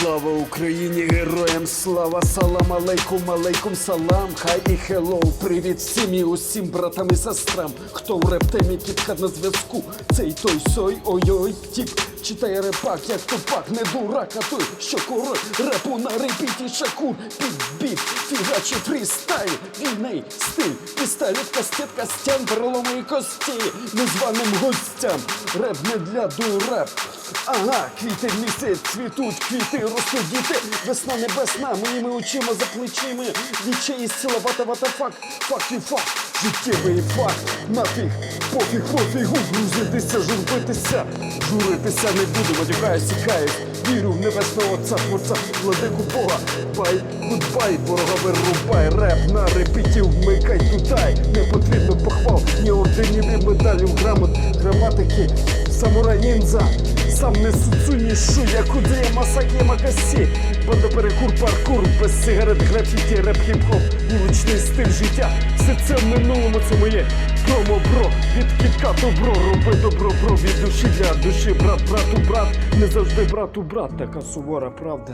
Слава Україні, героям слава, салам алейкум, алейкум салам, хай і хеллоу, привіт всім і усім братам і сестрам. Хто в рептемі підхад на зв'язку, цей той сой, ой-ой, тіп. Читає репак, як тупак, не дурак, а той, що король репу на репіті шакур, підбіт, фігачі фрістайл, вільний стиль, пістолет, кастет, костян, переломи і кості, незваним гостям, реп не для дуреп. Ага, квіти місяць цвітуть, квіти ростуть діти, весна небесна, моїми очима за плечима, вічей сила вата вата фак, фак і фак, життєвий факт, нафіг, пофіг, пофігу, грузитися, журбитися, журитися не буду, матюкаюсь, сікаюсь, вірю в небесного отця, творця, владику Бога, бай, гудбай, ворога вирубай, реп на репіті, вмикай тутай, не потрібно похвал, ні орденів, ні медалів, грамот, граматики, самурай ніндзя, сам не суцуні шу, як удає масакі макасі, банда перекур, паркур, без сигарет, графіті, реп, хіп-хоп, вуличний стиль життя, все це в минулому, це моє промо, бро, від кітка бро, роби добро, бро, від душі для душі, брат, брату, брат, не завжди брату, брат, така сувора правда.